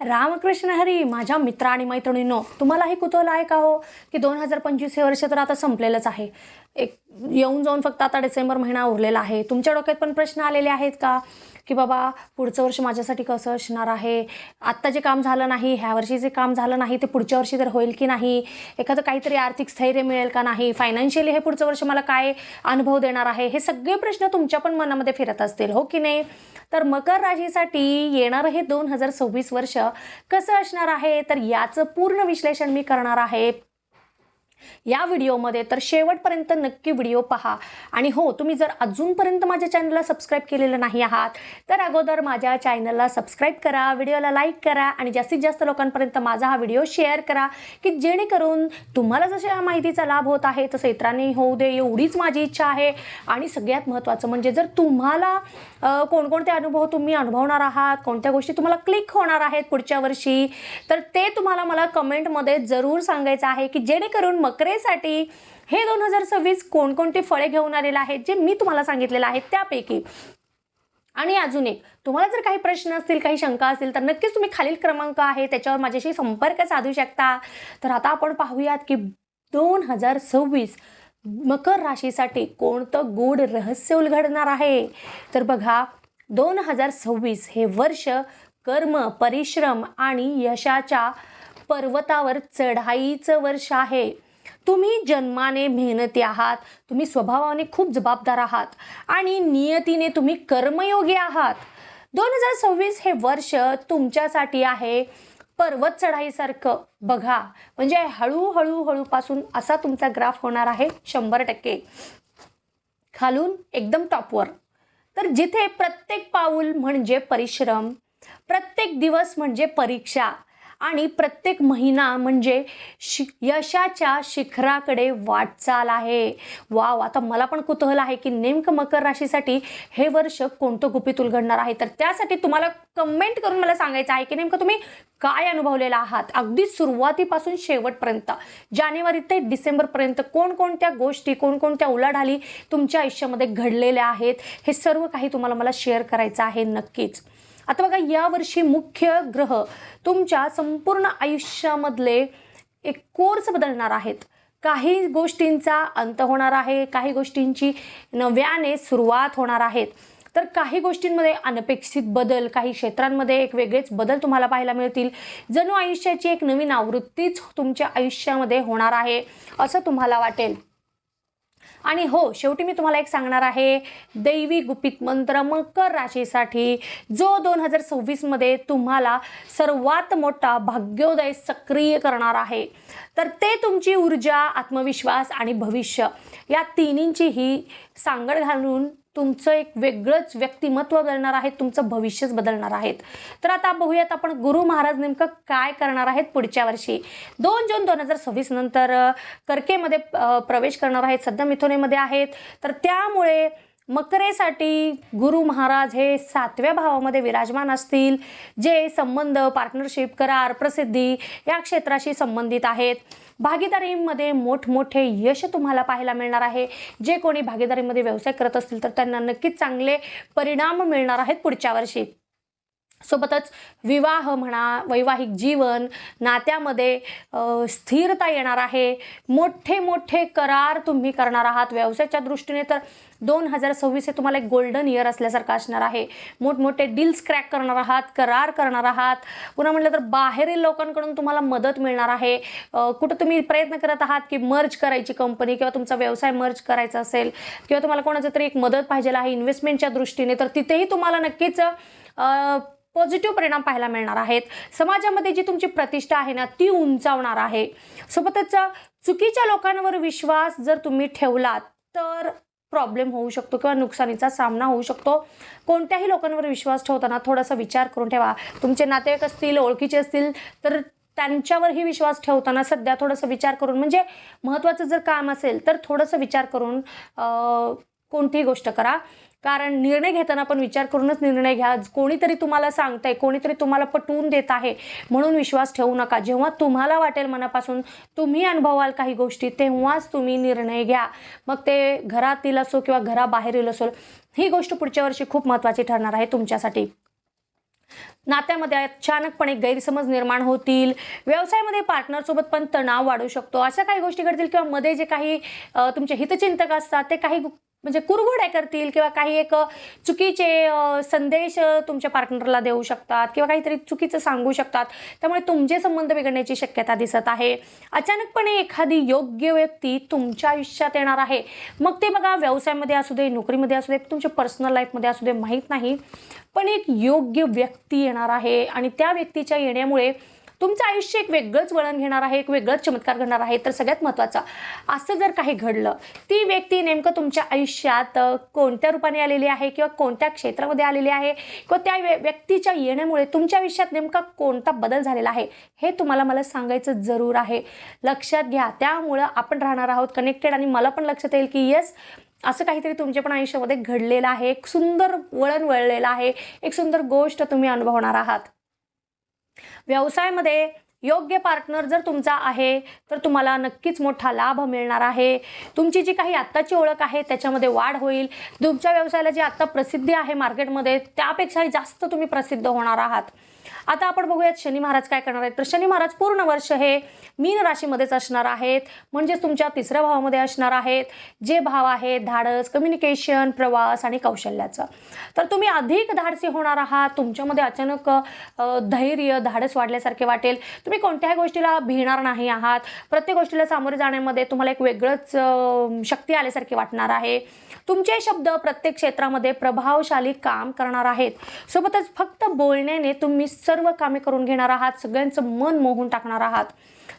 रामकृष्ण हरी माझ्या मित्र आणि मैत्रिणींनो तुम्हालाही कुतूहल आहे का हो? की दोन हजार पंचवीस हे वर्ष तर आता संपलेलंच आहे. एक येऊन जाऊन फक्त आता डिसेंबर महिना उरलेला आहे. तुमच्या डोक्यात पण प्रश्न आलेले आहेत का? की बाबा पुढचं वर्ष माझ्यासाठी कसं असणार आहे? आत्ता जे काम झालं नाही ह्या वर्षी जे काम झालं नाही ते पुढच्या वर्षी तर होईल की नाही? एखादं काहीतरी आर्थिक स्थैर्य मिळेल का नाही? फायनान्शियली हे पुढचं वर्ष मला काय अनुभव देणार आहे? हे सगळे प्रश्न तुमच्या पण मनामध्ये फिरत असतील हो की नाही? तर मकर राशीसाठी येणारं हे दोन हजार सव्वीस वर्ष कसं असणार आहे? तर याचं पूर्ण विश्लेषण मी करणार आहे. या व्हिडिओमध्ये तर शेवटपर्यंत नक्की व्हिडिओ पहा. आणि हो तुम्ही जर अजूनपर्यंत माझ्या चॅनलला सबस्क्राईब केलेलं नाही आहात तर अगोदर माझ्या चॅनलला सबस्क्राईब करा व्हिडिओला लाईक करा आणि जास्तीत जास्त लोकांपर्यंत माझा हा व्हिडिओ शेअर करा की जेणेकरून तुम्हाला जसे या माहितीचा लाभ होत आहे तसं इतरांनी होऊ दे एवढीच माझी इच्छा आहे. आणि सगळ्यात महत्त्वाचं म्हणजे जर तुम्हाला कोणकोणते अनुभव तुम्ही अनुभवणार आहात? कोणत्या गोष्टी तुम्हाला क्लिक होणार आहेत पुढच्या वर्षी? तर ते तुम्हाला मला कमेंटमध्ये जरूर सांगायचं आहे की जेणेकरून मकरेसाठी हे दोन हजार सव्वीस कोणकोणते फळे घेऊन आलेले आहेत जे मी तुम्हाला सांगितलेलं आहे त्यापैकी. आणि अजून एक तुम्हाला जर काही प्रश्न असतील काही शंका असतील तर नक्कीच तुम्ही खालील क्रमांक आहे त्याच्यावर माझ्याशी संपर्क साधू शकता. तर आता आपण पाहूयात की दोन हजार सव्वीस मकर राशीसाठी कोणतं गूढ रहस्य उलगडणार आहे? तर बघा दोन हजार सव्वीस हे वर्ष कर्म परिश्रम आणि यशाच्या पर्वतावर चढाईचं वर्ष आहे. तुम्ही जन्माने मेहनती आहात तुम्ही स्वभावाने खूप जबाबदार आहात आणि नियतीने तुम्ही कर्मयोगी आहात. दोन हजार सव्वीस हे वर्ष तुमच्यासाठी आहे पर्वत चढाईसारखं बघा म्हणजे हळूहळू हळूपासून असा तुमचा ग्राफ होणार आहे शंभर टक्के. खालून एकदम टॉपवर. तर जिथे प्रत्येक पाऊल म्हणजे परिश्रम प्रत्येक दिवस म्हणजे परीक्षा आणि प्रत्येक महिना म्हणजे शि यशाच्या शिखराकडे वाटचाल आहे. वाव आता मला पण कुतूहल आहे की नेमकं मकर राशीसाठी हे वर्ष कोणतं गुपित उलगडणार आहे? तर त्यासाठी तुम्हाला कमेंट करून मला सांगायचं आहे की नेमकं तुम्ही काय अनुभवलेला आहात? अगदी सुरुवातीपासून शेवटपर्यंत जानेवारी ते डिसेंबरपर्यंत कोणकोणत्या गोष्टी कोणकोणत्या उलाढाली तुमच्या आयुष्यामध्ये घडलेल्या आहेत? हे सर्व काही तुम्हाला मला शेअर करायचं आहे नक्कीच. आता बघा यावर्षी मुख्य ग्रह तुमच्या संपूर्ण आयुष्यामधले एक कोर्स बदलणार आहेत. काही गोष्टींचा अंत होणार आहे काही गोष्टींची नव्याने सुरुवात होणार आहेत. तर काही गोष्टींमध्ये अनपेक्षित बदल काही क्षेत्रांमध्ये एक वेगळेच बदल तुम्हाला पाहायला मिळतील. जणू आयुष्याची एक नवीन आवृत्तीच तुमच्या आयुष्यामध्ये होणार आहे असं तुम्हाला वाटेल. आणि हो शेवटी मी तुम्हाला एक सांगणार आहे दैवी गुपित मंत्र मकर राशीसाठी जो दोन हजार सव्वीसमध्ये तुम्हाला सर्वात मोठा भाग्योदय सक्रिय करणार आहे. तर ते तुमची ऊर्जा आत्मविश्वास आणि भविष्य या तिन्हींची ही सांगड घालून तुमचं एक वेगळंच व्यक्तिमत्व बदलणार आहे तुमचं भविष्यच बदलणार आहेत. तर आता बघूयात आपण गुरु महाराज नेमकं काय करणार आहेत पुढच्या वर्षी. दोन जून दोन हजार सव्वीस नंतर कर्केमध्ये प्रवेश करणार आहेत सध्या मिथुनेमध्ये आहेत. तर त्यामुळे मकरेसाठी गुरु महाराज हे सातव्या भावामध्ये विराजमान असतील जे संबंध पार्टनरशिप करार प्रसिद्धी या क्षेत्राशी संबंधित आहेत. भागीदारीमध्ये मोठमोठे यश तुम्हाला पाहायला मिळणार आहे. जे कोणी भागीदारीमध्ये व्यवसाय करत असतील तर त्यांना नक्कीच चांगले परिणाम मिळणार आहेत पुढच्या वर्षी. सोबतच विवाह म्हणा वैवाहिक जीवन नात्यामध्ये स्थिरता येणार आहे. मोठे मोठे करार तुम्ही करणार आहात व्यवसायाच्या दृष्टीने तर दोन हजार सव्वीस हे तुम्हाला एक गोल्डन इयर असल्यासारखं असणार आहे. मोठमोठे डील्स क्रॅक करणार आहात करार करणार आहात. पुन्हा म्हटलं तर बाहेरील लोकांकडून तुम्हाला मदत मिळणार आहे. कुठं तुम्ही प्रयत्न करत आहात की मर्ज करायची कंपनी किंवा तुमचा व्यवसाय मर्ज करायचा असेल किंवा तुम्हाला कोणाचं तरी एक मदत पाहिजे आहे इन्व्हेस्टमेंटच्या दृष्टीने तर तिथेही तुम्हाला नक्कीच पॉझिटिव्ह परिणाम पाहायला मिळणार आहेत. समाजामध्ये जी तुमची प्रतिष्ठा आहे ना ती उंचावणार आहे. सोबतच चुकीच्या लोकांवर विश्वास जर तुम्ही ठेवलात तर प्रॉब्लेम होऊ शकतो किंवा नुकसानीचा सामना होऊ शकतो. कोणत्याही लोकांवर विश्वास ठेवताना थोडासा विचार करून ठेवा. तुमचे नातेवाईक असतील ओळखीचे असतील तर त्यांच्यावरही विश्वास ठेवताना सध्या थोडंसं विचार करून म्हणजे महत्त्वाचं जर काम असेल तर थोडंसं विचार करून कोणतीही गोष्ट करा. कारण निर्णय घेताना पण विचार करूनच निर्णय घ्या. कोणीतरी तुम्हाला सांगतंय कोणीतरी तुम्हाला पटवून देत आहे म्हणून विश्वास ठेवू नका. जेव्हा तुम्हाला वाटेल मनापासून तुम्ही अनुभवाल काही गोष्टी तेव्हाच तुम्ही निर्णय घ्या. मग ते घरातील असो किंवा घराबाहेरील असो ही गोष्ट पुढच्या वर्षी खूप महत्त्वाची ठरणार आहे तुमच्यासाठी. नात्यामध्ये अचानकपणे गैरसमज निर्माण होतील. व्यवसायामध्ये पार्टनरसोबत पण तणाव वाढू शकतो. अशा काही गोष्टी घडतील किंवा मध्ये जे काही तुमचे हितचिंतक असतात ते काही म्हणजे कुरघोड्या करतील किंवा काही एक चुकीचे संदेश तुमच्या पार्टनरला देऊ शकतात किंवा काहीतरी चुकीचं सांगू शकतात. त्यामुळे तुमचे संबंध बिघडण्याची शक्यता दिसत आहे. अचानकपणे एखादी योग्य व्यक्ती तुमच्या आयुष्यात येणार आहे. मग ते बघा व्यवसायामध्ये असू दे नोकरीमध्ये असू दे तुमच्या पर्सनल लाईफमध्ये असू दे माहीत नाही. पण एक योग्य व्यक्ती येणार आहे आणि त्या व्यक्तीच्या येण्यामुळे तुमचं आयुष्य एक वेगळंच वळण घेणार आहे एक वेगळंच चमत्कार घडणार आहे. तर सगळ्यात महत्त्वाचं असं जर काही घडलं ती व्यक्ती नेमकं तुमच्या आयुष्यात कोणत्या रूपाने आलेली आहे किंवा कोणत्या क्षेत्रामध्ये आलेली आहे किंवा त्या व्य- व्यक्तीच्या येण्यामुळे तुमच्या आयुष्यात नेमका कोणता बदल झालेला आहे हे तुम्हाला मला सांगायचं जरूर आहे. लक्षात घ्या त्यामुळं आपण राहणार आहोत कनेक्टेड आणि मला पण लक्षात येईल की येस असं काहीतरी तुमच्या पण आयुष्यामध्ये घडलेलं आहे. एक सुंदर वळण वळलेलं आहे. एक सुंदर गोष्ट तुम्ही अनुभवणार आहात. व्यवसायामध्ये योग्य पार्टनर जर तुमचा आहे तर तुम्हाला नक्कीच मोठा लाभ मिळणार आहे. तुमची जी काही आत्ताची ओळख आहे त्याच्यामध्ये वाढ होईल. तुमच्या व्यवसायाला जी आत्ता प्रसिद्धी आहे मार्केटमध्ये त्यापेक्षाही जास्त तुम्ही प्रसिद्ध होणार आहात. आता आपण बघूयात शनी महाराज काय करणार आहेत. तर शनी महाराज पूर्ण वर्ष हे मीन राशीमध्येच असणार आहेत. म्हणजेच तुमच्या तिसऱ्या भावामध्ये असणार आहेत. जे भाव आहेत धाडस कम्युनिकेशन प्रवास आणि कौशल्याचं. तर तुम्ही अधिक धाडसी होणार आहात. तुमच्यामध्ये अचानक धैर्य धाडस वाढल्यासारखे वाटेल. तुम्ही कोणत्याही गोष्टीला भिणार नाही आहात. प्रत्येक गोष्टीला सामोरे जाण्यामध्ये तुम्हाला एक वेगळंच शक्ती आल्यासारखी वाटणार आहे. तुमचे शब्द प्रत्येक क्षेत्रामध्ये प्रभावशाली काम करणार आहेत. सोबतच फक्त बोलण्याने तुम्ही सर्व कामे करून घेणार आहात सगळ्यांचं मन मोहून टाकणार आहात.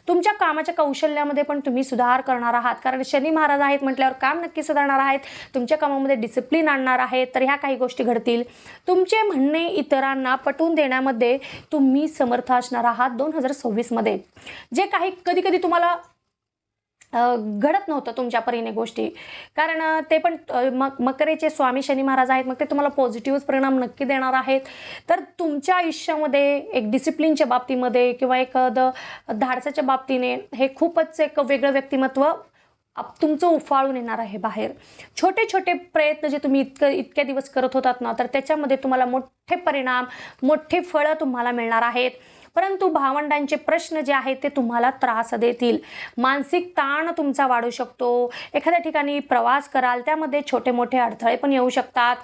तुमच्या कामाच्या कौशल्यामध्ये पण तुम्ही सुधार करणार आहात. कारण शनी महाराज आहेत म्हटल्यावर काम नक्की सुधारणार आहेत तुमच्या कामामध्ये डिसिप्लिन आणणार आहेत तर ह्या काही गोष्टी घडतील. तुमचे म्हणणे इतरांना पटवून देण्यामध्ये तुम्ही समर्थ असणार आहात दोन हजार सव्वीसमध्ये. जे काही कधी कधी तुम्हाला घडत नव्हतं तुमच्या परीने गोष्टी. कारण ते पण अ, मकरेचे स्वामी शनी महाराज आहेत मग ते तुम्हाला पॉझिटिव्ह परिणाम नक्की देणार आहेत. तर तुमच्या आयुष्यामध्ये एक डिसिप्लिनच्या बाबतीमध्ये किंवा एक द धाडसाच्या बाबतीने हे खूपच एक वेगळं व्यक्तिमत्व आप- तुमचं उफाळून येणार आहे बाहेर. छोटे छोटे प्रयत्न जे तुम्ही इतकं इतक्या दिवस करत होतात ना तर त्याच्यामध्ये तुम्हाला मोठे परिणाम मोठे फळं तुम्हाला मिळणार आहेत. परंतु भावंडांचे प्रश्न जे आहेत ते तुम्हाला त्रास देतील. मानसिक ताण तुमचा वाढू शकतो. एखाद्या ठिकाणी प्रवास कराल त्यामध्ये छोटे मोठे अडथळे पण येऊ शकतात.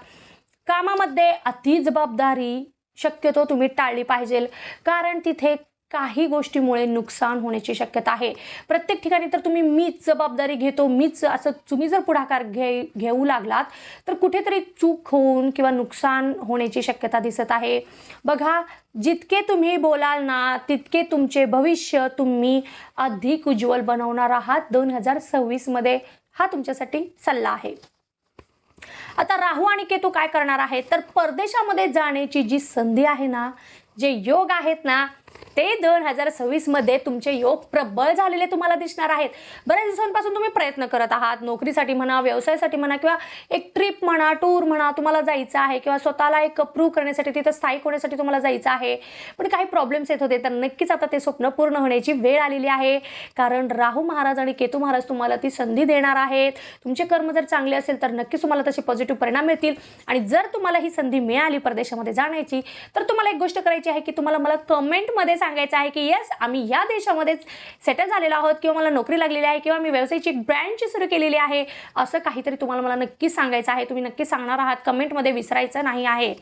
कामामध्ये अति जबाबदारी शक्यतो तुम्ही टाळली पाहिजे कारण तिथे काही गोष्टीमुळे नुकसान होण्याची शक्यता आहे. प्रत्येक ठिकाणी तर तुम्ही मीच जबाबदारी घेतो मीच असं तुम्ही जर पुढाकार घे घेऊ लागलात तर कुठेतरी चूक होऊन किंवा नुकसान होण्याची शक्यता दिसत आहे. बघा जितके तुम्ही बोलाल ना तितके तुमचे भविष्य तुम्ही अधिक उज्ज्वल बनवणार आहात. दोन हजार सव्वीसमध्ये हा तुमच्यासाठी सल्ला आहे. आता राहू आणि केतू काय करणार आहे तर परदेशामध्ये जाण्याची जी संधी आहे ना जे योग आहेत ना ते दोन हजार सव्वीसमध्ये तुमचे योग प्रबळ झालेले तुम्हाला दिसणार आहेत. बऱ्याच दिवसांपासून तुम्ही प्रयत्न करत आहात. नोकरीसाठी म्हणा व्यवसायासाठी म्हणा किंवा एक ट्रिप म्हणा टूर म्हणा तुम्हाला जायचं आहे किंवा स्वतःला एक प्रूव्ह करण्यासाठी तिथं स्थायिक होण्यासाठी तुम्हाला जायचं आहे. पण काही प्रॉब्लेम्स येत होते. तर नक्कीच आता ते स्वप्न पूर्ण होण्याची वेळ आलेली आहे. कारण राहू महाराज आणि केतू महाराज तुम्हाला ती संधी देणार आहेत. तुमचे कर्म जर चांगले असेल तर नक्कीच तुम्हाला तसे पॉझिटिव्ह परिणाम मिळतील. आणि जर तुम्हाला ही संधी मिळाली परदेशामध्ये जाण्याची तर तुम्हाला एक गोष्ट करायची आहे की तुम्हाला मला कमेंटमध्ये सांगायचं आहे की येस आम्ही या देशामध्येच सेटल झालेलो आहोत किंवा मला नोकरी लागलेली आहे किंवा मी व्यवसायाची एक ब्रँच सुरू केलेली आहे असं काहीतरी तुम्हाला मला नक्कीच सांगायचं आहे. तुम्ही नक्की सांगणार आहात कमेंटमध्ये विसरायचं नाही आहे.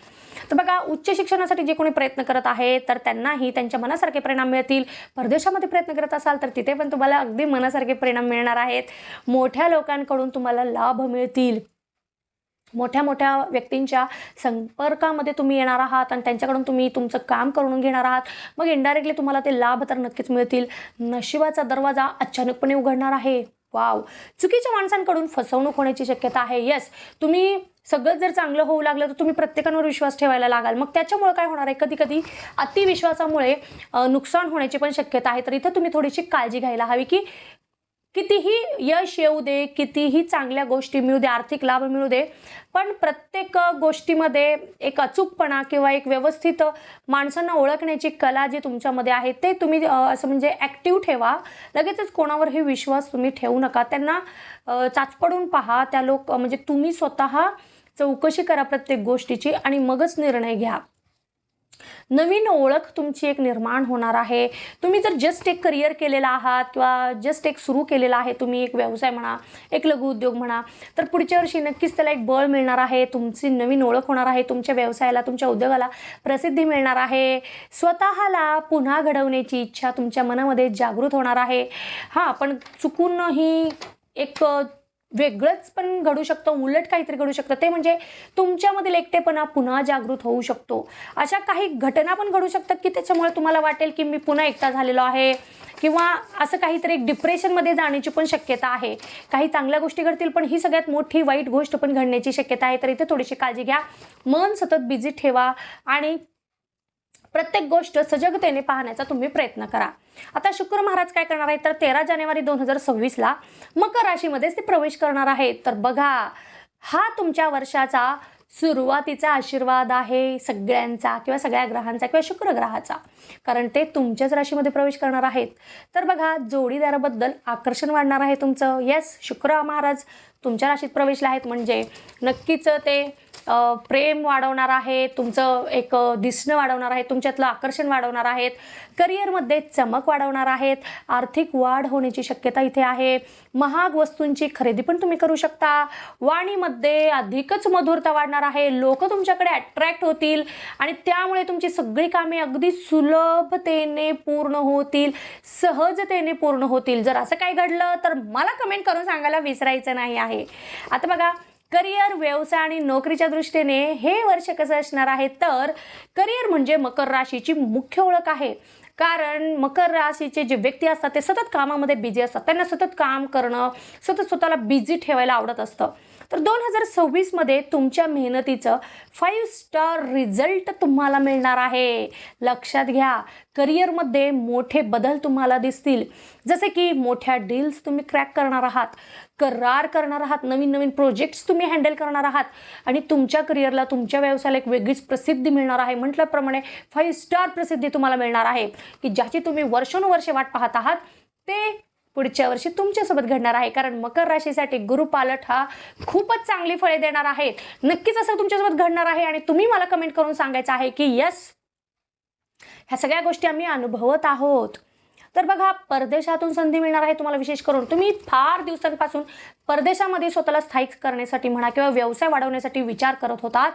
तर बघा उच्च शिक्षणासाठी जे कोणी प्रयत्न करत आहे तर त्यांनाही त्यांच्या मनासारखे परिणाम मिळतील. परदेशामध्ये प्रयत्न करत असाल तर तिथे पण तुम्हाला अगदी मनासारखे परिणाम मिळणार आहेत. मोठ्या लोकांकडून तुम्हाला लाभ मिळतील. मोठ्या मोठ्या व्यक्तींच्या संपर्कामध्ये तुम्ही येणार आहात आणि त्यांच्याकडून तुम्ही तुमचं काम करून घेणार आहात. मग इनडायरेक्टली तुम्हाला ते लाभ तर नक्कीच मिळतील. नशिबाचा दरवाजा अचानकपणे उघडणार आहे. वाव चुकीच्या माणसांकडून फसवणूक होण्याची शक्यता आहे. येस तुम्ही सगळं जर चांगलं होऊ लागलं तर तुम्ही प्रत्येकांवर विश्वास ठेवायला लागाल. मग त्याच्यामुळे काय होणार आहे? कधी कधी अतिविश्वासामुळे नुकसान होण्याची पण शक्यता आहे. तर इथं तुम्ही थोडीशी काळजी घ्यायला हवी की कितीही यश येऊ दे कितीही चांगल्या गोष्टी मिळू दे आर्थिक लाभ मिळू दे पण प्रत्येक गोष्टीमध्ये एक अचूकपणा किंवा एक व्यवस्थित माणसांना ओळखण्याची कला जी तुमच्यामध्ये आहे ते तुम्ही असं म्हणजे ॲक्टिव्ह ठेवा. लगेचच कोणावरही विश्वास तुम्ही ठेवू नका. त्यांना चाचपडून पहा. त्या लोक म्हणजे तुम्ही स्वतः चौकशी करा प्रत्येक गोष्टीची आणि मगच निर्णय घ्या. नवीन ओळख तुमची एक निर्माण होणार आहे. तुम्ही जर जस्ट एक करिअर केलेला आहात किंवा जस्ट एक सुरू केलेला आहे तुम्ही एक व्यवसाय म्हणा एक लघु उद्योग म्हणा तर पुढच्या वर्षी नक्कीच त्याला एक बळ मिळणार आहे. तुमची नवीन ओळख होणार आहे. तुमच्या व्यवसायाला तुमच्या उद्योगाला प्रसिद्धी मिळणार आहे. स्वतःला पुन्हा घडवण्याची इच्छा तुमच्या मनामध्ये जागृत होणार आहे. हां पण चुकूनही एक वेगळंच पण घडू शकतं उलट काहीतरी घडू शकतं. ते म्हणजे तुमच्यामधील एकटेपणा पुन्हा जागृत होऊ शकतो. अशा काही घटना पण घडू शकतात की त्याच्यामुळे तुम्हाला वाटेल की मी पुन्हा एकटा झालेलो आहे? किंवा असं काहीतरी एक डिप्रेशनमध्ये जाण्याची पण शक्यता आहे. काही चांगल्या गोष्टी घडतील पण ही सगळ्यात मोठी वाईट गोष्ट पण घडण्याची शक्यता आहे. तर इथे थोडीशी काळजी घ्या. मन सतत बिझी ठेवा आणि प्रत्येक गोष्ट सजगतेने पाहण्याचा तुम्ही प्रयत्न करा. आता शुक्र महाराज काय करणार आहेत? तर तेरा जानेवारी दोन हजार सव्वीसला मकर राशीमध्येच ते प्रवेश करणार आहेत. तर बघा हा तुमच्या वर्षाचा सुरुवातीचा आशीर्वाद आहे सगळ्यांचा किंवा सगळ्या ग्रहांचा किंवा शुक्र ग्रहाचा. कारण ते तुमच्याच राशीमध्ये प्रवेश करणार आहेत. तर बघा जोडीदाराबद्दल आकर्षण वाढणार आहे तुमचं. येस शुक्र महाराज तुमच्या राशीत प्रवेशला आहेत. म्हणजे नक्कीच ते प्रेम वाढवणार आहे तुमचं एक दिसणं वाढवणार आहे तुमच्यातलं आकर्षण वाढवणार आहेत करिअरमध्ये चमक वाढवणार आहेत आर्थिक वाढ होण्याची शक्यता इथे आहे महाग वस्तूंची खरेदी पण तुम्ही करू शकता वाणीमध्ये अधिकच मधुरता वाढणार आहे लोक तुमच्याकडे अट्रॅक्ट होतील आणि त्यामुळे तुमची सगळी कामे अगदी सुलभतेने पूर्ण होतील सहजतेने पूर्ण होतील. जर असं काही घडलं तर मला कमेंट करून सांगायला विसरायचं नाही आहे. आता बघा करिअर व्यवसाय आणि नोकरीच्या दृष्टीने हे वर्ष कसं असणार आहे? तर करिअर म्हणजे मकर राशीची मुख्य ओळख आहे. कारण मकर राशीचे जे व्यक्ती असतात ते सतत कामामध्ये बिझी असतात. त्यांना सतत काम करणं सतत स्वतःला बिझी ठेवायला आवडत असतं. तर दोन हजार सव्वीसमध्ये तुमच्या मेहनतीचं फाईव्ह स्टार रिझल्ट तुम्हाला मिळणार आहे. लक्षात घ्या करिअरमध्ये मोठे बदल तुम्हाला दिसतील. जसे की मोठ्या डील्स तुम्ही क्रॅक करणार आहात करार करणार आहात नवीन नवीन प्रोजेक्ट्स तुम्ही हँडल करणार आहात आणि तुमच्या करिअरला तुमच्या व्यवसायाला एक वेगळीच प्रसिद्धी मिळणार आहे. म्हटल्याप्रमाणे फाईव्ह स्टार प्रसिद्धी तुम्हाला मिळणार आहे की ज्याची तुम्ही वर्षानुवर्षे वाट पाहत आहात ते पुढच्या वर्षी तुमच्यासोबत घडणार आहे. कारण मकर राशीसाठी गुरुपालट हा खूपच चांगली फळे देणार आहेत. नक्कीच असं तुमच्यासोबत घडणार आहे आणि तुम्ही मला कमेंट करून सांगायचं आहे की यस ह्या सगळ्या गोष्टी आम्ही अनुभवत आहोत. तर बघा परदेशातून संधी मिळणार आहे तुम्हाला विशेष करून. तुम्ही फार दिवसांपासून परदेशामध्ये स्वतःला स्थायिक करण्यासाठी म्हणा किंवा व्यवसाय वाढवण्यासाठी विचार करत होतात.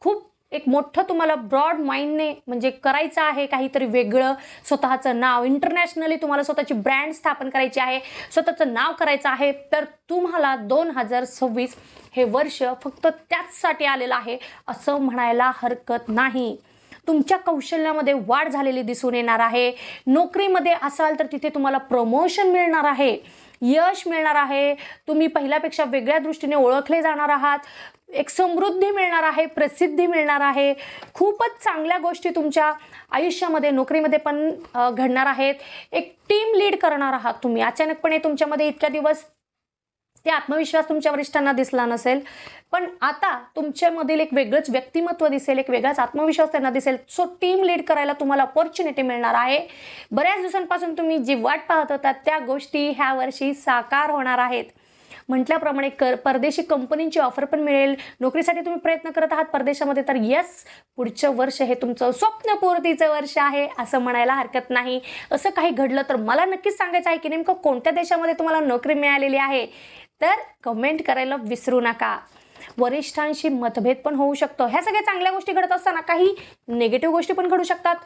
खूप एक मोठं तुम्हाला ब्रॉड माइंडने म्हणजे करायचं आहे काहीतरी वेगळं स्वतःचं नाव. इंटरनॅशनली तुम्हाला स्वतःची ब्रँड स्थापन करायची आहे स्वतःचं नाव करायचं आहे. तर तुम्हाला दोन हजार सव्वीस हे वर्ष फक्त त्याचसाठी आलेलं आहे असं म्हणायला हरकत नाही. तुमच्या कौशल्यामध्ये वाढ झालेली दिसून येणार आहे. नोकरीमध्ये असाल तर तिथे तुम्हाला प्रमोशन मिळणार आहे. यश मिळणार आहे. तुम्ही पहिल्यापेक्षा वेगळ्या दृष्टीने ओळखले जाणार आहात. एक समृद्धी मिळणार आहे प्रसिद्धी मिळणार आहे. खूपच चांगल्या गोष्टी तुमच्या आयुष्यामध्ये नोकरीमध्ये पण घडणार आहेत. एक टीम लीड करणार आहात तुम्ही. अचानकपणे तुमच्यामध्ये इतक्या दिवस ते आत्मविश्वास तुमच्या वरिष्ठांना दिसला नसेल. पण आता तुमच्यामधील एक वेगळंच व्यक्तिमत्व दिसेल एक वेगळाच आत्मविश्वास त्यांना दिसेल. सो टीम लीड करायला तुम्हाला ऑपॉर्च्युनिटी मिळणार आहे. बऱ्याच दिवसांपासून तुम्ही जी वाट पाहत होता त्या गोष्टी ह्या वर्षी साकार होणार आहेत. म्हटल्याप्रमाणे कर परदेशी कंपनींची ऑफर पण मिळेल. नोकरीसाठी तुम्ही प्रयत्न करत आहात परदेशामध्ये तर येस पुढचं वर्ष हे तुमचं स्वप्नपूर्तीचं वर्ष आहे असं म्हणायला हरकत नाही. असं काही घडलं तर मला नक्कीच सांगायचं आहे की नेमकं कोणत्या देशामध्ये तुम्हाला नोकरी मिळालेली आहे? तर कमेंट करायला विसरू नका. वरिष्ठांशी मतभेद पण होऊ शकतो. ह्या सगळ्या चांगल्या गोष्टी घडत असताना काही निगेटिव्ह गोष्टी पण घडू शकतात.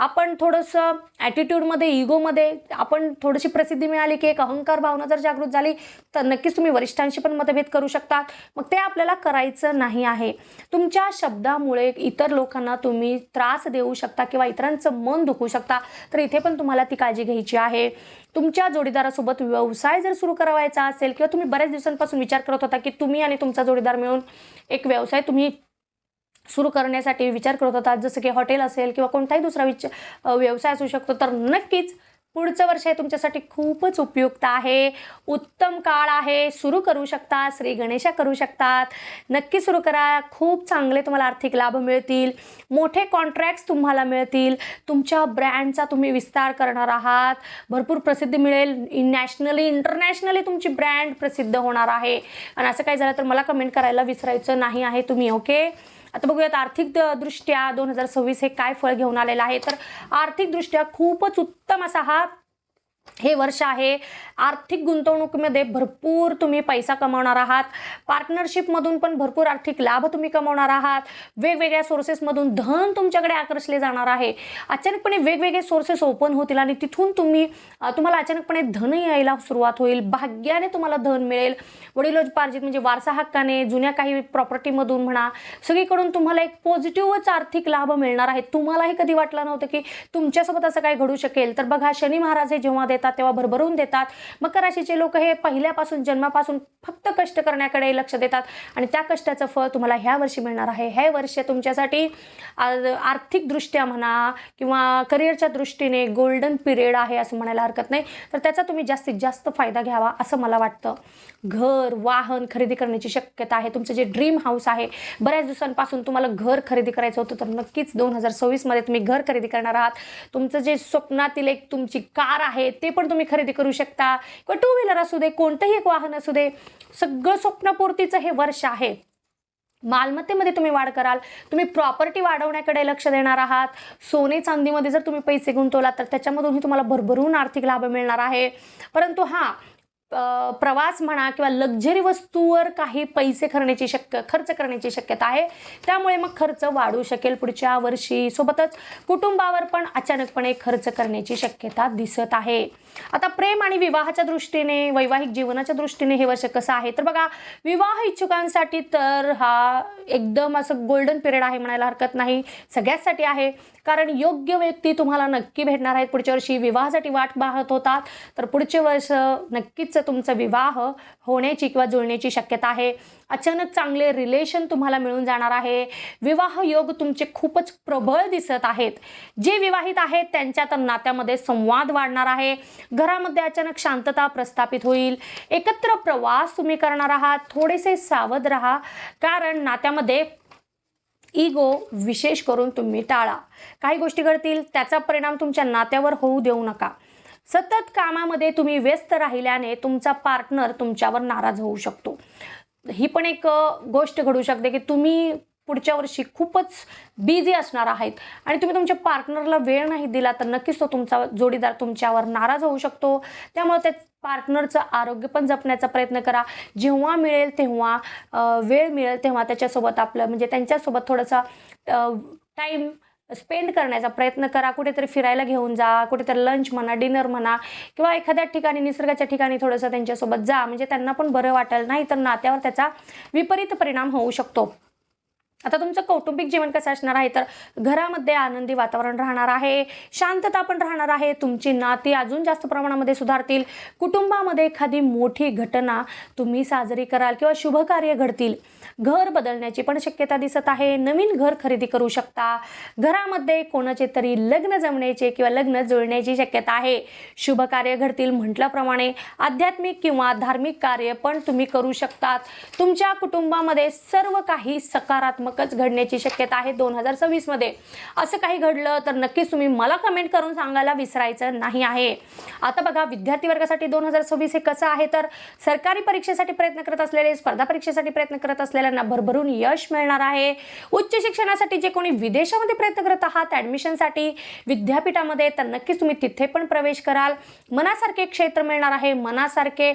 आपण थोडंसं ॲटिट्यूडमध्ये इगोमध्ये आपण थोडीशी प्रसिद्धी मिळाली की एक अहंकार भावना जर जागृत झाली तर नक्कीच तुम्ही वरिष्ठांशी पण मतभेद करू शकता मग ते आपल्याला करायचं नाही आहे. तुमच्या शब्दामुळे इतर लोकांना तुम्ही त्रास देऊ शकता किंवा इतरांचं मन दुखू शकता तर इथे पण तुम्हाला ती काळजी घ्यायची आहे. तुमच्या जोडीदारासोबत व्यवसाय जर सुरू करावायचा असेल किंवा तुम्ही बऱ्याच दिवसांपासून विचार करत होता की तुम्ही आणि तुमचा जोडीदार मिळून एक व्यवसाय तुम्ही सुरू करण्यासाठी विचार करत होतात. जसं की हॉटेल असेल किंवा कोणताही दुसरा विच व्यवसाय असू शकतो. तर नक्कीच पुढचं वर्ष हे तुमच्यासाठी खूपच उपयुक्त आहे. उत्तम काळ आहे. सुरू करू शकता. श्री गणेशा करू शकतात. नक्की सुरू करा. खूप चांगले तुम्हाला आर्थिक लाभ मिळतील. मोठे कॉन्ट्रॅक्ट्स तुम्हाला मिळतील. तुमच्या ब्रँडचा तुम्ही विस्तार करणार आहात. भरपूर प्रसिद्धी मिळेल. नॅशनली इंटरनॅशनली तुमची ब्रँड प्रसिद्ध होणार आहे. आणि असं काही झालं तर मला कमेंट करायला विसरायचं नाही आहे. तुम्ही ओके आता बघूयात आर्थिक दृष्ट्या दोन हजार सव्वीस हे काय फळ घेऊन आलेलं आहे. तर आर्थिकदृष्ट्या खूपच उत्तम असा हा हे वर्ष आहे. आर्थिक गुंतवणुकीमध्ये भरपूर तुम्ही पैसा कमावणार आहात. पार्टनरशिपमधून पण भरपूर आर्थिक लाभ तुम्ही कमावणार आहात. वेगवेगळ्या सोर्सेसमधून धन तुमच्याकडे आकर्षले जाणार आहे. अचानकपणे वेगवेगळे सोर्सेस ओपन होतील आणि तिथून तुम्ही तुम्हाला अचानकपणे धन यायला सुरुवात होईल. भाग्याने तुम्हाला धन मिळेल. वडिलोपार्जित म्हणजे वारसा हक्काने जुन्या काही प्रॉपर्टीमधून म्हणा सगळीकडून तुम्हाला एक पॉझिटिव्हच आर्थिक लाभ मिळणार आहे. तुम्हालाही कधी वाटलं नव्हतं की तुमच्यासोबत असं काय घडू शकेल. तर बघा शनी महाराज हे जेव्हा देतात तेव्हा भरभरून देतात. मकर राशीचे लोक हे पहिल्यापासून जन्मापासून फक्त कष्ट करण्याकडे लक्ष देतात आणि त्या कष्टाचं फळ तुम्हाला ह्या वर्षी मिळणार आहे. हे वर्ष तुमच्यासाठी आर्थिकदृष्ट्या म्हणा किंवा करिअरच्या दृष्टीने गोल्डन पिरियड आहे असं म्हणायला हरकत नाही. तर त्याचा तुम्ही जास्तीत जास्त फायदा घ्यावा असं मला वाटतं. घर वाहन खरेदी करण्याची शक्यता आहे. तुमचं जे ड्रीम हाऊस आहे बऱ्याच दिवसांपासून तुम्हाला घर खरेदी करायचं होतं तर नक्कीच दोन हजार सव्वीसमध्ये तुम्ही घर खरेदी करणार आहात. तुमचं जे स्वप्नातील एक तुमची कार आहे ते पण तुम्ही खरेदी करू शकता. किंवा टू व्हीलर असू दे कोणतंही एक वाहन असू दे सगळं स्वप्नपूर्तीचं हे वर्ष आहे. मालमत्तेमध्ये तुम्ही वाढ कराल. तुम्ही प्रॉपर्टी वाढवण्याकडे लक्ष देणार आहात. सोने चांदीमध्ये जर तुम्ही पैसे गुंतवलात तर त्याच्यामधूनही तुम्हाला भरभरून आर्थिक लाभ मिळणार आहे. परंतु हां प्रवास म्हणा किंवा लक्झरी वस्तूवर काही पैसे करण्याची शक्य खर्च करण्याची शक्यता आहे. त्यामुळे मग खर्च वाढू शकेल पुढच्या वर्षी. सोबतच कुटुंबावर पण अचानकपणे खर्च करण्याची शक्यता दिसत आहे. आता प्रेम आणि विवाहाच्या दृष्टीने वैवाहिक जीवनाच्या दृष्टीने हे वर्ष कसं आहे? तर बघा विवाह इच्छुकांसाठी तर हा एकदम असं गोल्डन पिरियड आहे म्हणायला हरकत नाही. सगळ्याचसाठी आहे. कारण योग्य व्यक्ती तुम्हाला नक्की भेटणार आहेत. पुढच्या वर्षी विवाहासाठी वाट पाहत होतात. तर पुढचे वर्ष नक्कीच तुमचा विवाह होण्याची किंवा जुळण्याची शक्यता आहे. अचानक चांगले रिलेशन तुम्हाला मिळून जाणार आहे. विवाह योग तुमचे खूपच प्रबळ दिसत आहेत. जे विवाहित आहेत त्यांच्या तर नात्यामध्ये संवाद वाढणार आहे. घरामध्ये अचानक शांतता प्रस्थापित होईल. एकत्र प्रवास तुम्ही करणार आहात. थोडेसे सावध राहा. कारण नात्यामध्ये इगो विशेष करून तुम्ही टाळा. काही गोष्टी घडतील त्याचा परिणाम तुमच्या नात्यावर होऊ देऊ नका. सतत कामामध्ये तुम्ही व्यस्त राहिल्याने तुमचा पार्टनर तुमच्यावर नाराज होऊ शकतो. ही पण एक गोष्ट घडू शकते की तुम्ही पुढच्या वर्षी खूपच बिझी असणार आहेत आणि तुम्ही तुमच्या पार्टनरला वेळ नाही दिला तर नक्कीच तो तुमचा जोडीदार तुमच्यावर नाराज होऊ शकतो. त्यामुळे त्या पार्टनरचं आरोग्य पण जपण्याचा प्रयत्न करा. जेव्हा मिळेल तेव्हा वेळ मिळेल तेव्हा त्याच्यासोबत आपलं म्हणजे त्यांच्यासोबत थोडंसं टाईम स्पेंड करण्याचा प्रयत्न करा. कुठेतरी फिरायला घेऊन जा कुठेतरी लंच म्हणा डिनर म्हणा किंवा एखाद्या ठिकाणी निसर्गाच्या ठिकाणी थोडंसं त्यांच्यासोबत जा. म्हणजे त्यांना पण बरं वाटेल. नाही तर नात्यावर त्याचा विपरीत परिणाम होऊ शकतो. आता तुमचं कौटुंबिक जीवन कसं असणार आहे? तर घरामध्ये आनंदी वातावरण राहणार आहे शांतता पण राहणार आहे तुमची नाती अजून जास्त प्रमाणामध्ये सुधारतील कुटुंबामध्ये एखादी मोठी घटना तुम्ही साजरी कराल किंवा शुभकार्य घडतील घर बदलण्याची पण शक्यता दिसत आहे नवीन घर खरेदी करू शकता घरामध्ये कोणाचे तरी लग्न जमण्याचे किंवा लग्न जुळण्याची शक्यता आहे शुभकार्य घडतील म्हटल्याप्रमाणे आध्यात्मिक किंवा धार्मिक कार्य पण तुम्ही करू शकतात तुमच्या कुटुंबामध्ये सर्व काही सकारात्मक सकारात्मकच घडण्याची शक्यता आहे दोन हजार सव्वीसमध्ये असं काही घडलं तर नक्कीच तुम्ही मला कमेंट करून सांगायला विसरायचं नाही आहे. आता बघा विद्यार्थी वर्गासाठी दोन हजार सव्वीस हे कसं आहे तर सरकारी परीक्षेसाठी प्रयत्न करत असलेले स्पर्धा परीक्षेसाठी प्रयत्न करत असलेल्यांना भरभरून यश मिळणार आहे. उच्च शिक्षणासाठी जे कोणी विदेशामध्ये प्रयत्न करत आहात ॲडमिशनसाठी विद्यापीठामध्ये तर नक्कीच तुम्ही तिथे पण प्रवेश कराल. मनासारखे क्षेत्र मिळणार आहे मनासारखे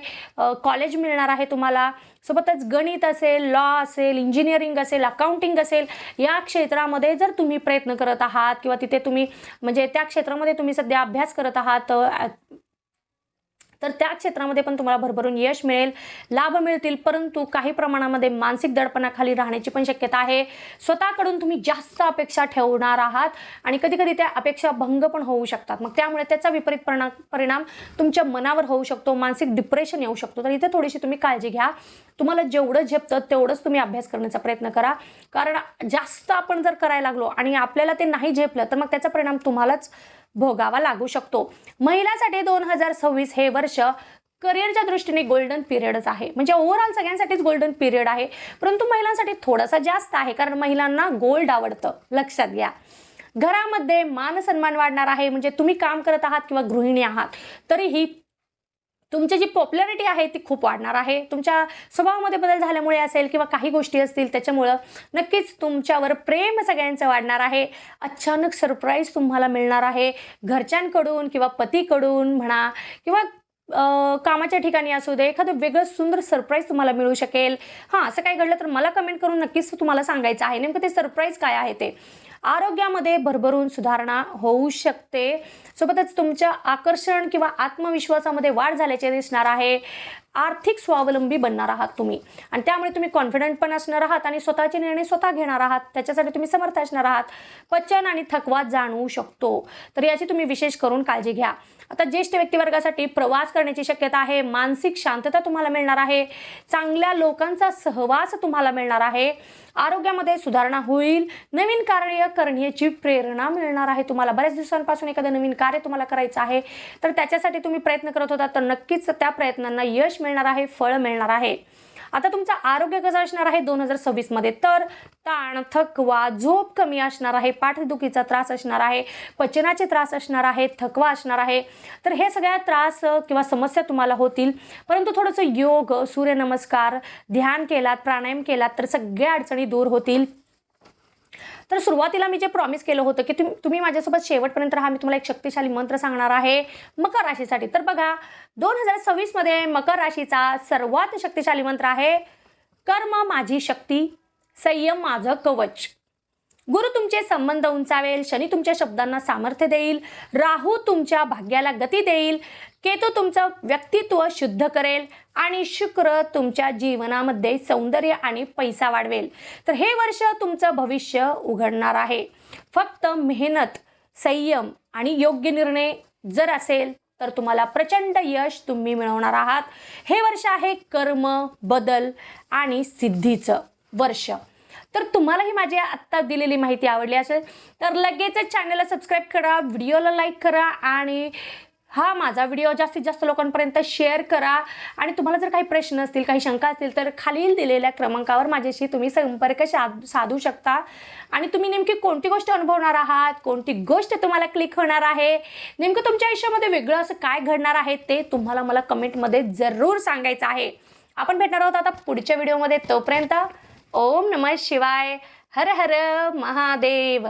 कॉलेज मिळणार आहे तुम्हाला. सोबतच गणित असेल लॉ असेल इंजिनिअरिंग असेल अकाउंटिंग असेल या क्षेत्रामध्ये जर तुम्ही प्रयत्न करत आहात किंवा तिथे तुम्ही म्हणजे त्या क्षेत्रामध्ये तुम्ही सध्या अभ्यास करत आहात तर त्या क्षेत्रामध्ये पण तुम्हाला भरभरून यश मिळेल लाभ मिळतील परंतु काही प्रमाणामध्ये मानसिक दडपणाखाली राहण्याची पण शक्यता आहे. स्वतःकडून तुम्ही जास्त अपेक्षा ठेवणार आहात आणि कधी कधी त्या अपेक्षा भंग पण होऊ शकतात. मग त्यामुळे त्याचा विपरीत परिणाम परिणाम तुमच्या मनावर होऊ शकतो मानसिक डिप्रेशन येऊ शकतो. तर इथे थोडीशी तुम्ही काळजी घ्या. तुम्हाला जेवढं झेपतं तेवढंच तुम्ही अभ्यास करण्याचा प्रयत्न करा. कारण जास्त आपण जर करायला लागलो आणि आपल्याला ते नाही झेपलं तर मग त्याचा परिणाम तुम्हालाच भोगावा लागू शकतो. महिलांसाठी दोन हजार सव्वीस हे वर्ष करिअरच्या दृष्टीने गोल्डन पिरियडच आहे. म्हणजे ओव्हरऑल सगळ्यांसाठीच गोल्डन पिरियड आहे. परंतु महिलांसाठी थोडासा जास्त आहे. कारण महिलांना गोल्ड आवडतं. लक्षात घ्या. घरामध्ये मान सन्मान वाढणार आहे. म्हणजे तुम्ही काम करत आहात किंवा गृहिणी आहात तरीही तुमची जी पॉप्युलॅरिटी आहे ती खूप वाढणार आहे. तुमच्या स्वभावामध्ये बदल झाल्यामुळे असेल किंवा काही गोष्टी असतील त्याच्यामुळं नक्कीच तुमच्यावर प्रेम सगळ्यांचं वाढणार आहे. अचानक सरप्राईज तुम्हाला मिळणार आहे. घरच्यांकडून किंवा पतीकडून म्हणा किंवा कामाच्या ठिकाणी असू दे एखादं वेगळं सुंदर सरप्राईज तुम्हाला मिळू शकेल. हां असं काही घडलं तर मला कमेंट करून नक्कीच तुम्हाला सांगायचं आहे. नेमकं ते सरप्राईज काय आहे ते? आरोग्यामध्ये भरभरून सुधारणा होऊ शकते. सोबतच तुमच्या आकर्षण किंवा आत्मविश्वासामध्ये वाढ झाल्याचे दिसणार आहे. आर्थिक स्वावलंबी बनणार आहात तुम्ही. आणि त्यामुळे तुम्ही कॉन्फिडंट पण असणार आहात आणि स्वतःचे निर्णय स्वतः घेणार आहात. त्याच्यासाठी तुम्ही समर्थ असणार आहात. पचन आणि थकवा जाणवू शकतो. तर याची तुम्ही विशेष करून काळजी घ्या. आता ज्येष्ठ व्यक्तिवर्गासाठी प्रवास करण्याची शक्यता आहे. मानसिक शांतता तुम्हाला मिळणार आहे. चांगल्या लोकांचा सहवास तुम्हाला मिळणार आहे. आरोग्यामध्ये सुधारणा होईल. नवीन कार्य करण्याची प्रेरणा मिळणार आहे तुम्हाला. बऱ्याच दिवसांपासून एखादं नवीन कार्य तुम्हाला करायचं आहे. तर त्याच्यासाठी तुम्ही प्रयत्न करत होता. तर नक्कीच त्या प्रयत्नांना यश मिळणार आहे फळ मिळणार आहे. आता तुमचं आरोग्य कसं असणार आहे दोन हजार सव्वीसमध्ये तर ताण थकवा झोप कमी असणार आहे पाठदुखीचा त्रास असणार आहे पचनाचे त्रास असणार आहे थकवा असणार आहे. तर हे सगळ्या त्रास किंवा समस्या तुम्हाला होतील. परंतु थोडंसं योग सूर्यनमस्कार ध्यान केलात प्राणायाम केलात तर सगळ्या अडचणी दूर होतील. तर सुरुवातीला मी जे प्रॉमिस केलं होतं की तुम तुम्ही माझ्यासोबत शेवटपर्यंत राहा मी तुम्हाला एक शक्तिशाली मंत्र सांगणार आहे मकर राशीसाठी. तर बघा दोन हजार सव्वीसमध्ये मकर राशीचा सर्वात शक्तिशाली मंत्र आहे कर्म माझी शक्ती संयम माझं कवच. गुरु तुमचे संबंध उंचावेल शनी तुमच्या शब्दांना सामर्थ्य देईल राहू तुमच्या भाग्याला गती देईल केतू तुमचं व्यक्तित्व शुद्ध करेल आणि शुक्र तुमच्या जीवनामध्ये सौंदर्य आणि पैसा वाढवेल. तर हे वर्ष तुमचं भविष्य उघडणार आहे. फक्त मेहनत संयम आणि योग्य निर्णय जर असेल तर तुम्हाला प्रचंड यश तुम्ही मिळवणार आहात. हे वर्ष आहे कर्म बदल आणि सिद्धीचं वर्ष. तर तुम्हालाही माझी आत्ता दिलेली माहिती आवडली असेल तर लगेचच चॅनलला सबस्क्राईब करा व्हिडिओला लाईक करा आणि हा माझा व्हिडिओ जास्तीत जास्त लोकांपर्यंत शेअर करा. आणि तुम्हाला जर काही प्रश्न असतील काही शंका असतील तर खालील दिलेल्या क्रमांकावर माझ्याशी तुम्ही संपर्क साध साधू शकता. आणि तुम्ही नेमकी कोणती गोष्ट अनुभवणार आहात? कोणती गोष्ट तुम्हाला क्लिक होणार आहे? नेमकं तुमच्या आयुष्यामध्ये वेगळं असं काय घडणार आहे ते तुम्हाला मला कमेंटमध्ये जरूर सांगायचं आहे. आपण भेटणार आहोत आता पुढच्या व्हिडिओमध्ये तोपर्यंत ओम नमः शिवाय. हर हर महादेव.